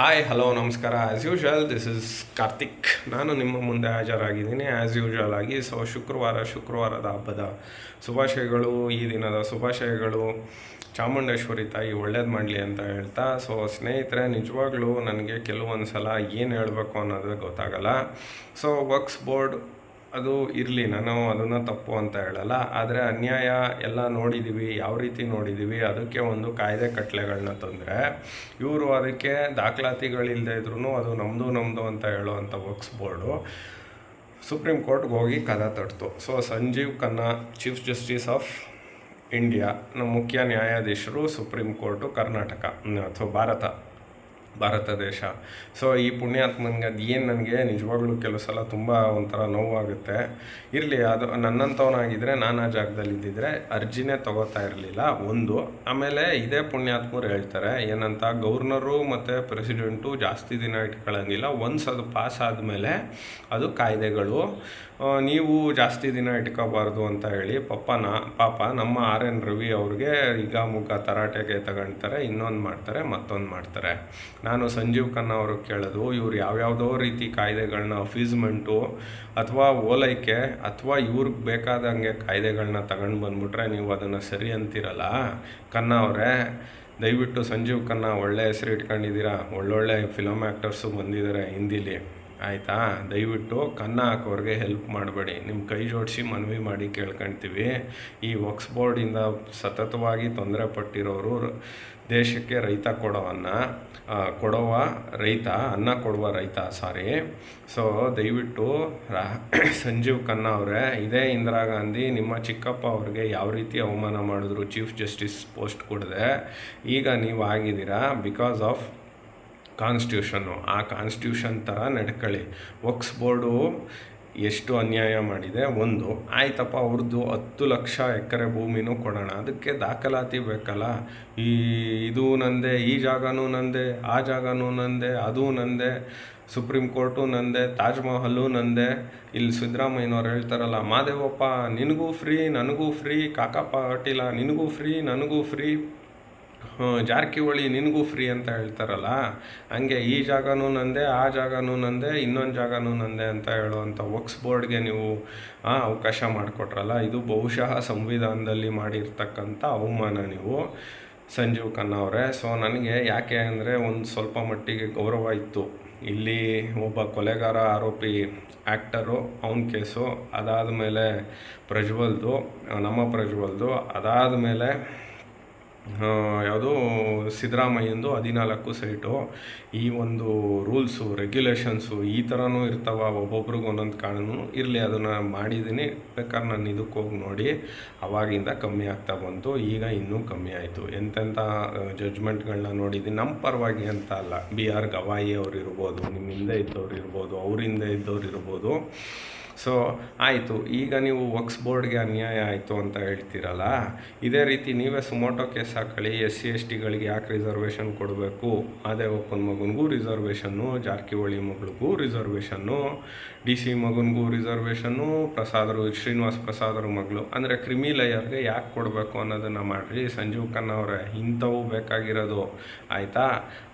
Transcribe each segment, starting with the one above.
Hi hello ನಮಸ್ಕಾರ. As usual this is Karthik ನಾನು ನಿಮ್ಮ ಮುಂದೆ ಹಾಜರಾಗಿದ್ದೀನಿ. ಆ್ಯಸ್ ಯೂಶುವಲ್ ಆಗಿ ಸೊ ಶುಕ್ರವಾರ ಶುಕ್ರವಾರದ ಹಬ್ಬದ ಶುಭಾಶಯಗಳು. ಈ ದಿನದ ಶುಭಾಶಯಗಳು ಚಾಮುಂಡೇಶ್ವರಿ ತಾಯಿ ಒಳ್ಳೇದು ಮಾಡಲಿ ಅಂತ ಹೇಳ್ತಾ ಸೊ ಸ್ನೇಹಿತರೆ, ನಿಜವಾಗ್ಲೂ ನನಗೆ ಕೆಲವೊಂದು ಸಲ ಏನು ಹೇಳಬೇಕು ಅನ್ನೋದು ಗೊತ್ತಾಗಲ್ಲ. ಸೊ ವರ್ಕ್ಸ್ ಬೋರ್ಡ್ ಅದು ಇರಲಿ, ನಾನು ಅದನ್ನು ತಪ್ಪು ಅಂತ ಹೇಳಲ್ಲ. ಆದರೆ ಅನ್ಯಾಯ ಎಲ್ಲ ನೋಡಿದ್ದೀವಿ ಯಾವ ರೀತಿ ನೋಡಿದ್ದೀವಿ ಅದಕ್ಕೆ ಒಂದು ಕಾಯ್ದೆ ಕಟ್ಲೆಗಳನ್ನ ತಂದರೆ, ಇವರು ಅದಕ್ಕೆ ದಾಖಲಾತಿಗಳಿಲ್ಲದೆ ಇದ್ರೂ ಅದು ನಮ್ಮದು ನಮ್ಮದು ಅಂತ ಹೇಳುವಂಥ ವರ್ಕ್ಸ್ ಬೋರ್ಡು ಸುಪ್ರೀಂ ಕೋರ್ಟ್ಗೆ ಹೋಗಿ ಕದ ತಟ್ತು. So Sanjiv Khanna chief justice of India ನಮ್ಮ ಮುಖ್ಯ ನ್ಯಾಯಾಧೀಶರು ಸುಪ್ರೀಂ ಕೋರ್ಟು ಕರ್ನಾಟಕ, ಅಥವಾ ಭಾರತ. ಭಾರತ ದೇಶ. ಸೊ ಈ ಪುಣ್ಯಾತ್ಮನಿಗೆ ಅದು ಏನು ನನಗೆ ನಿಜವಾಗ್ಲೂ ಕೆಲವು ಸಲ ತುಂಬ ಒಂಥರ ನೋವಾಗುತ್ತೆ. ಇರಲಿ, ಅದು ನನ್ನಂಥವನಾಗಿದ್ದರೆ ನಾನು ಆ ಜಾಗದಲ್ಲಿ ಇದ್ದಿದ್ರೆ ಅರ್ಜಿನೇ ತಗೋತಾ ಇರಲಿಲ್ಲ, ಒಂದು. ಆಮೇಲೆ ಇದೇ ಪುಣ್ಯಾತ್ಮರು ಹೇಳ್ತಾರೆ, ಏನಂತ, ಗೌರ್ನರು ಮತ್ತು ಪ್ರೆಸಿಡೆಂಟು ಜಾಸ್ತಿ ದಿನ ಇಟ್ಕೊಳ್ಳೋಂಗಿಲ್ಲ ಒನ್ಸ್ ಅದು ಪಾಸ್ ಆದಮೇಲೆ ಅದು ಕಾಯ್ದೆಗಳು. ನೀವು ಜಾಸ್ತಿ ದಿನ ಇಟ್ಕೋಬಾರ್ದು ಅಂತ ಹೇಳಿ ಪಪ್ಪನ ಪಾಪ ನಮ್ಮ ಆರ್ ಎನ್ ರವಿ ಅವ್ರಿಗೆ ಈಗ ಮುಖ ತರಾಟೆಗೆ ತಗೊಳ್ತಾರೆ ಇನ್ನೊಂದು ಮಾಡ್ತಾರೆ, ಮತ್ತೊಂದು ಮಾಡ್ತಾರೆ. ನಾನು ಸಂಜೀವ್ ಖನ್ನ ಅವರು ಕೇಳೋದು, ಇವ್ರು ಯಾವ್ಯಾವುದೋ ರೀತಿ ಕಾಯ್ದೆಗಳನ್ನ ಅಫೀಸ್ಮೆಂಟು ಅಥವಾ ಓಲೈಕೆ ಅಥವಾ ಇವ್ರಿಗೆ ಬೇಕಾದಂಗೆ ಕಾಯ್ದೆಗಳನ್ನ ತಗೊಂಡು ಬಂದ್ಬಿಟ್ರೆ ನೀವು ಅದನ್ನು ಸರಿ ಅಂತೀರಲ್ಲ? ಖನ್ನ ಅವರೇ, ದಯವಿಟ್ಟು ಸಂಜೀವ್ ಖನ್ನ ಒಳ್ಳೆ ಹೆಸರು ಇಟ್ಕೊಂಡಿದ್ದೀರಾ? ಒಳ್ಳೊಳ್ಳೆ ಫಿಲಮ್ ಆ್ಯಕ್ಟರ್ಸು ಬಂದಿದ್ದಾರೆ ಹಿಂದಿಲಿ. ಆಯಿತಾ? ದಯವಿಟ್ಟು ಕನ್ನ ಹಾಕೋರಿಗೆ ಹೆಲ್ಪ್ ಮಾಡಬೇಡಿ. ನಿಮ್ಮ ಕೈ ಜೋಡಿಸಿ ಮನವಿ ಮಾಡಿ ಕೇಳ್ಕೊಳ್ತೀವಿ ಈ ವಕ್ಸ್ ಬೋರ್ಡಿಂದ ಸತತವಾಗಿ ತೊಂದರೆ ಪಟ್ಟಿರೋರು ದೇಶಕ್ಕೆ ರೈತ ಕೊಡೋವನ್ನ ಕೊಡುವ ರೈತ, ಅನ್ನ ಕೊಡುವ ರೈತ, ಸಾರಿ. ಸೊ ದಯವಿಟ್ಟು ರಾ, ಸಂಜೀವ್ ಖನ್ನಾ ಅವರೇ, ಇದೇ ಇಂದಿರಾ ಗಾಂಧಿ ನಿಮ್ಮ ಚಿಕ್ಕಪ್ಪ ಅವ್ರಿಗೆ ಯಾವ ರೀತಿ ಅವಮಾನ ಮಾಡಿದ್ರು ಚೀಫ್ ಜಸ್ಟಿಸ್ ಪೋಸ್ಟ್ ಕೊಡದೆ, ಈಗ ನೀವು ಆಗಿದ್ದೀರಾ? ಬಿಕಾಸ್ ಆಫ್ ಕಾನ್ಸ್ಟಿಟ್ಯೂಷನ್ನು, ಆ ಕಾನ್ಸ್ಟಿಟ್ಯೂಷನ್ ಥರ ನಡ್ಕೊಳ್ಳಿ ವಕ್ಸ್ ಬೋರ್ಡು ಎಷ್ಟು ಅನ್ಯಾಯ ಮಾಡಿದೆ? ಒಂದು, ಆಯ್ತಪ್ಪ ಅವ್ರದ್ದು ಹತ್ತು ಲಕ್ಷ ಎಕರೆ ಭೂಮಿನೂ ಕೊಡೋಣ, ಅದಕ್ಕೆ ದಾಖಲಾತಿ ಬೇಕಲ್ಲ? ಈ, ಇದು ನಂದೆ, ಈ ಜಾಗನೂ ನಂದೆ, ಆ ಜಾಗನೂ ನಂದೆ, ಅದು ನಂದೆ, ಸುಪ್ರೀಂ ಕೋರ್ಟು ನಂದೆ, ತಾಜ್ ಮಹಲು ನಂದೆ. ಇಲ್ಲಿ ಸಿದ್ದರಾಮಯ್ಯನವ್ರು ಹೇಳ್ತಾರಲ್ಲ, ಮಾದೇವಪ್ಪ, ನಿನಗೂ ಫ್ರೀ, ನನಗೂ ಫ್ರೀ, ಕಾಕಾ ಪಾಟೀಲ, ನಿನಗೂ ಫ್ರೀ, ನನಗೂ ಫ್ರೀ. ಜಾರಕಿಹೊಳಿ ನಿನಗೂ ಫ್ರೀ ಅಂತ ಹೇಳ್ತಾರಲ್ಲ, ಹಂಗೆ ಈ ಜಾಗನೂ ನಂದೆ, ಆ ಜಾಗನೂ ನಂದೆ, ಇನ್ನೊಂದು ಜಾಗನೂ ನಂದೆ ಅಂತ ಹೇಳುವಂಥ ವಕ್ಸ್ ಬೋರ್ಡ್ಗೆ ನೀವು ಅವಕಾಶ ಮಾಡಿಕೊಟ್ರಲ್ಲ, ಇದು ಬಹುಶಃ ಸಂವಿಧಾನದಲ್ಲಿ ಮಾಡಿರ್ತಕ್ಕಂಥ ಅವಮಾನ ನೀವು, ಸಂಜೀವ್ ಖನ್ನಾ ಅವರೇ. ಸೊ ನನಗೆ ಯಾಕೆ ಅಂದರೆ ಒಂದು ಸ್ವಲ್ಪ ಮಟ್ಟಿಗೆ ಗೌರವ ಇತ್ತು. ಇಲ್ಲಿ ಒಬ್ಬ ಕೊಲೆಗಾರ ಆರೋಪಿ ಆ್ಯಕ್ಟರು ಅವನ ಕೇಸು ಅದಾದ ಮೇಲೆ ಪ್ರಜ್ವಲ್ದು, ನಮ್ಮ ಪ್ರಜ್ವಲ್ದು, ಅದಾದಮೇಲೆ ಯಾವುದು ಸಿದ್ದರಾಮಯ್ಯಂದು ಹದಿನಾಲ್ಕು ಸೈಟು. ಈ ಒಂದು ರೂಲ್ಸು, ರೆಗ್ಯುಲೇಷನ್ಸು ಈ ಥರನೂ ಇರ್ತಾವ. ಒಬ್ಬೊಬ್ರಿಗೆ ಒಂದೊಂದು ಕಾನೂನು ಇರಲಿ. ಅದನ್ನು ಮಾಡಿದ್ದೀನಿ. ಬೇಕಾದ್ರೆ ನಾನು ಇದಕ್ಕೆ ಹೋಗಿ ನೋಡಿ. ಅವಾಗಿಂದ ಕಮ್ಮಿ ಆಗ್ತಾ ಬಂತು. ಈಗ ಇನ್ನೂ ಕಮ್ಮಿ ಆಯಿತು. ಎಂತೆಂಥ ಜಜ್ಮೆಂಟ್ಗಳನ್ನ ನೋಡಿದ್ದೀನಿ. ನಮ್ಮ ಪರವಾಗಿ ಅಂತ ಅಲ್ಲ. ಬಿ ಆರ್ ಗವಾಯಿ ಅವ್ರು ಇರ್ಬೋದು ನಿಮ್ಮ ಹಿಂದೆ ಇದ್ದವ್ರು ಇರ್ಬೋದು ಅವರಿಂದ ಇದ್ದವ್ರು ಇರ್ಬೋದು. ಸೊ ಆಯಿತು, ಈಗ ನೀವು ವಕ್ಸ್ ಬೋರ್ಡ್ಗೆ ಅನ್ಯಾಯ ಆಯಿತು ಅಂತ ಹೇಳ್ತೀರಲ್ಲ, ಇದೇ ರೀತಿ ನೀವೇ ಸುಮೋಟೋ ಕೇಸ್ ಹಾಕೊಳ್ಳಿ ಎಸ್ ಸಿ, ಎಸ್ ಟಿಗಳಿಗೆ ಯಾಕೆ ರಿಸರ್ವೇಷನ್ ಕೊಡಬೇಕು? ಅದೇ ಒಪ್ಪನ ಮಗನಿಗೂ ರಿಸರ್ವೇಷನ್ನು ಜಾರಕಿಹೊಳಿ ಮಗಳಿಗೂ ರಿಸರ್ವೇಷನ್ನು ಡಿ ಸಿ ಮಗನಿಗೂ ರಿಸರ್ವೇಷನ್ನು ಪ್ರಸಾದರು, ಶ್ರೀನಿವಾಸ್ ಪ್ರಸಾದರ ಮಗಳು. ಅಂದರೆ ಕ್ರಿಮಿ ಲಯರ್ಗೆ ಯಾಕೆ ಕೊಡಬೇಕು ಅನ್ನೋದನ್ನು ಮಾಡಿರಿ. ಸಂಜೀವ್ ಖನ್ನ ಅವರೇ, ಇಂಥವು ಬೇಕಾಗಿರೋದು. ಆಯಿತಾ?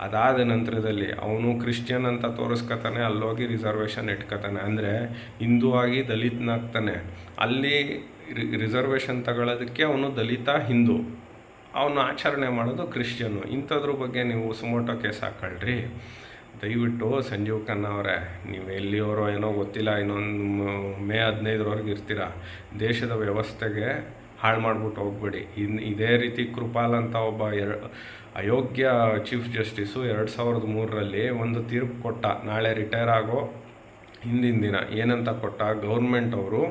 ಅದಾದ ನಂತರದಲ್ಲಿ ಅವನು ಕ್ರಿಶ್ಚಿಯನ್ ಅಂತ ತೋರಿಸ್ಕೊತಾನೆ, ಅಲ್ಲೋಗಿ ರಿಸರ್ವೇಷನ್ ಇಟ್ಕೊತಾನೆ. ಅಂದರೆ ಹಿಂದೂ ಆಗಿ ದಲಿತನಾಗ್ತಾನೆ. ಅಲ್ಲಿ ರಿಸರ್ವೇಷನ್ ತಗೊಳ್ಳೋದಕ್ಕೆ ಅವನು ದಲಿತ, ಹಿಂದೂ. ಅವನು ಆಚರಣೆ ಮಾಡೋದು ಕ್ರಿಶ್ಚಿಯನ್ನು ಇಂಥದ್ರ ಬಗ್ಗೆ ನೀವು ಸುಮೋಟೋ ಕೇಸ್ ಹಾಕೊಳ್ರಿ. ದಯವಿಟ್ಟು ಸಂಜೀವ್ ಖನ್ನಾ ಅವರೇ, ನೀವು ಎಲ್ಲಿಯವರೋ ಏನೋ ಗೊತ್ತಿಲ್ಲ, ಇನ್ನೊಂದು ಮ- ಮೇ ಹದಿನೈದರವರೆಗೆ ಇರ್ತೀರ. ದೇಶದ ವ್ಯವಸ್ಥೆಗೆ ಹಾಳು ಮಾಡಿಬಿಟ್ಟು ಹೋಗ್ಬೇಡಿ. ಇನ್ನು ಇದೇ ರೀತಿ ಕೃಪಾಲ್ ಅಂತ ಒಬ್ಬ ಎರ, ಅಯೋಗ್ಯ ಚೀಫ್ ಜಸ್ಟಿಸು ಎರಡು ಸಾವಿರದ ಮೂರರಲ್ಲಿ ಒಂದು ತೀರ್ಪು ಕೊಟ್ಟ. ನಾಳೆ ರಿಟೈರ್ ಆಗೋ ಹಿಂದಿನ ದಿನ ಏನಂತ ಕೊಟ್ಟ ಗೌರ್ಮೆಂಟ್ ಅವರು,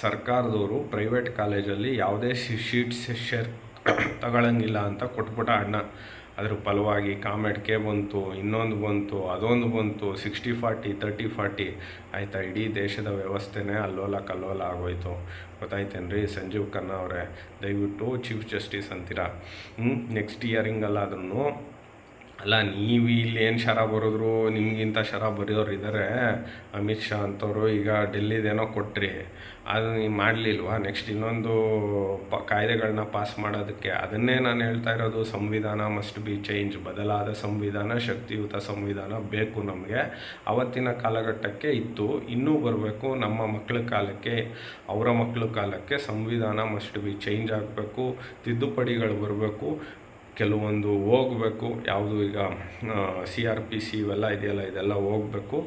ಸರ್ಕಾರದವರು ಪ್ರೈವೇಟ್ ಕಾಲೇಜಲ್ಲಿ ಯಾವುದೇ ಶೀಟ್ ಶೇರ್ ತಗೊಳ್ಳಂಗಿಲ್ಲ ಅಂತ ಕೊಟ್ಬಿಟ್ಟ ಅಣ್ಣ. ಅದ್ರ ಫಲವಾಗಿ ಕಾಮೆಡ್ಕೆ ಬಂತು, ಇನ್ನೊಂದು ಬಂತು, ಅದೊಂದು ಬಂತು ಸಿಕ್ಸ್ಟಿ ಫಾರ್ಟಿ ತರ್ಟಿ ಫಾರ್ಟಿ ಆಯಿತಾ? ಇಡೀ ದೇಶದ ವ್ಯವಸ್ಥೆನೇ ಅಲ್ಲೋಲ ಕಲ್ಲೋಲ ಆಗೋಯ್ತು. ಗೊತ್ತಾಯ್ತೇನ್ರಿ ಸಂಜೀವ್ ಖನ್ನಾ ಅವರೇ? ದಯವಿಟ್ಟು ಚೀಫ್ ಜಸ್ಟಿಸ್ ಅಂತೀರಾ? ನೆಕ್ಸ್ಟ್ ಇಯರಿಂಗಲ್ಲಾದ್ರೂ ಅಲ್ಲ, ನೀವು ಇಲ್ಲಿ ಏನು ಶರ ಬರೆದ್ರು, ನಿಮಗಿಂತ ಶರ ಬರೆಯೋರು ಇದ್ದಾರೆ ಅಮಿತ್ ಶಾ ಅಂತವರು ಈಗ ಡೆಲ್ಲಿದೇನೋ ಕೊಟ್ರಿ. ಅದು ನೀವು ಮಾಡಲಿಲ್ವಾ? ನೆಕ್ಸ್ಟ್ ಇನ್ನೊಂದು ಪ ಕಾಯ್ದೆಗಳನ್ನ ಪಾಸ್ ಮಾಡೋದಕ್ಕೆ. ಅದನ್ನೇ ನಾನು ಹೇಳ್ತಾ ಇರೋದು, ಸಂವಿಧಾನ ಮಸ್ಟ್ ಬಿ ಚೇಂಜ್ ಬದಲಾದ ಸಂವಿಧಾನ, ಶಕ್ತಿಯುತ ಸಂವಿಧಾನ ಬೇಕು ನಮಗೆ. ಅವತ್ತಿನ ಕಾಲಘಟ್ಟಕ್ಕೆ ಇತ್ತು, ಇನ್ನೂ ಬರಬೇಕು. ನಮ್ಮ ಮಕ್ಕಳ ಕಾಲಕ್ಕೆ, ಅವರ ಮಕ್ಕಳ ಕಾಲಕ್ಕೆ ಸಂವಿಧಾನ ಮಸ್ಟ್ ಬಿ ಚೇಂಜ್ ಆಗಬೇಕು. ತಿದ್ದುಪಡಿಗಳು ಬರಬೇಕು. ಕೆಲವೊಂದು ಹೋಗಬೇಕು, ಯಾವುದು ಈಗ ಸಿ ಆರ್ ಪಿ ಸಿ ಇವೆಲ್ಲ ಇದೆಯಲ್ಲ, ಇದೆಲ್ಲ ಹೋಗಬೇಕು.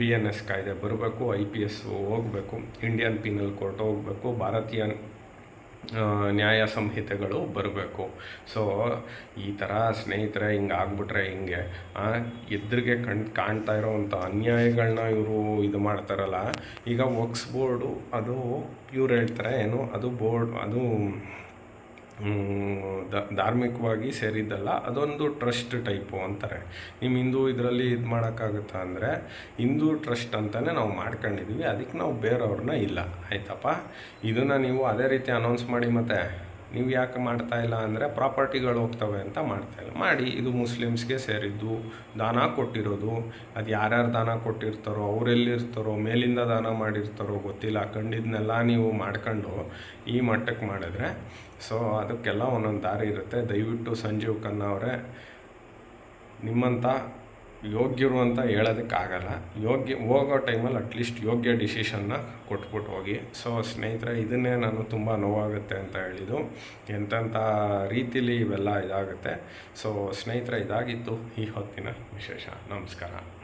ಬಿ ಎನ್ ಎಸ್ ಕಾಯ್ದೆ ಬರಬೇಕು ಐ ಪಿ ಎಸ್ ಹೋಗಬೇಕು ಇಂಡಿಯನ್ ಪೀನಲ್ ಕೋರ್ಟ್ ಹೋಗಬೇಕು, ಭಾರತೀಯ ನ್ಯಾಯ ಸಂಹಿತೆಗಳು ಬರಬೇಕು. ಸೊ ಈ ಥರ ಸ್ನೇಹಿತರೆ, ಹಿಂಗೆ ಆಗ್ಬಿಟ್ರೆ ಹಿಂಗೆ ಎದುರಿಗೆ ಕಣ್, ಕಾಣ್ತಾ ಇರೋವಂಥ ಅನ್ಯಾಯಗಳನ್ನ ಇವರು ಇದು ಮಾಡ್ತಾರಲ್ಲ, ಈಗ ವಕ್ಸ್ ಬೋರ್ಡು, ಅದು ಇವ್ರು ಹೇಳ್ತಾರೆ, ಏನು, ಅದು ಬೋರ್ಡ್, ಅದು ಧಾರ್ಮಿಕವಾಗಿ ಸೇರಿದ್ದಲ್ಲ, ಅದೊಂದು ಟ್ರಸ್ಟ್ ಟೈಪು ಅಂತಾರೆ. ನಿಮ್ಮ ಹಿಂದೂ ಇದರಲ್ಲಿ ಇದು ಮಾಡೋಕ್ಕಾಗುತ್ತ ಅಂದರೆ, ಹಿಂದೂ ಟ್ರಸ್ಟ್ ಅಂತಲೇ ನಾವು ಮಾಡ್ಕೊಂಡಿದ್ದೀವಿ ಅದಕ್ಕೆ ನಾವು ಬೇರೆಯವ್ರನ್ನ ಇಲ್ಲ, ಆಯ್ತಪ್ಪ? ಇದನ್ನು ನೀವು ಅದೇ ರೀತಿ ಅನೌನ್ಸ್ ಮಾಡಿ ಮತ್ತೆ. ನೀವು ಯಾಕೆ ಮಾಡ್ತಾ ಇಲ್ಲ ಅಂದರೆ ಪ್ರಾಪರ್ಟಿಗಳು ಹೋಗ್ತವೆ ಅಂತ ಮಾಡ್ತಾ ಇಲ್ಲ. ಮಾಡಿ, ಇದು ಮುಸ್ಲಿಮ್ಸ್ಗೆ ಸೇರಿದ್ದು, ದಾನ ಕೊಟ್ಟಿರೋದು, ಅದು ಯಾರ್ಯಾರು ದಾನ ಕೊಟ್ಟಿರ್ತಾರೋ, ಅವರೆಲ್ಲಿರ್ತಾರೋ, ಮೇಲಿಂದ ದಾನ ಮಾಡಿರ್ತಾರೋ ಗೊತ್ತಿಲ್ಲ ಕಂಡಿದ್ದನ್ನೆಲ್ಲ ನೀವು ಮಾಡ್ಕೊಂಡು ಈ ಮಟ್ಟಕ್ಕೆ ಮಾಡಿದ್ರೆ, ಸೊ ಅದಕ್ಕೆಲ್ಲ ಒಂದೊಂದು ದಾರಿ ಇರುತ್ತೆ. ದಯವಿಟ್ಟು ಸಂಜೀವ್ ಖನ್ನಾ ಅವರೇ, ನಿಮ್ಮಂಥ ಯೋಗ್ಯರು ಅಂತ ಹೇಳೋದಕ್ಕಾಗಲ್ಲ. ಯೋಗ್ಯ, ಹೋಗೋ ಟೈಮಲ್ಲಿ ಅಟ್ಲೀಸ್ಟ್ ಯೋಗ್ಯ ಡಿಸಿಷನ್ನ ಕೊಟ್ಬಿಟ್ಟು ಹೋಗಿ. ಸೊ ಸ್ನೇಹಿತರೆ, ಇದನ್ನೇ ನಾನು ತುಂಬ ನೋವಾಗುತ್ತೆ ಅಂತ ಹೇಳಿದ್ದು. ಎಂತೆಂಥ ರೀತಿಲಿ ಇವೆಲ್ಲ ಇದಾಗುತ್ತೆ. ಸೊ ಸ್ನೇಹಿತರೆ, ಇದಾಗಿತ್ತು ಈ ಹೊತ್ತಿನ ವಿಶೇಷ. ನಮಸ್ಕಾರ.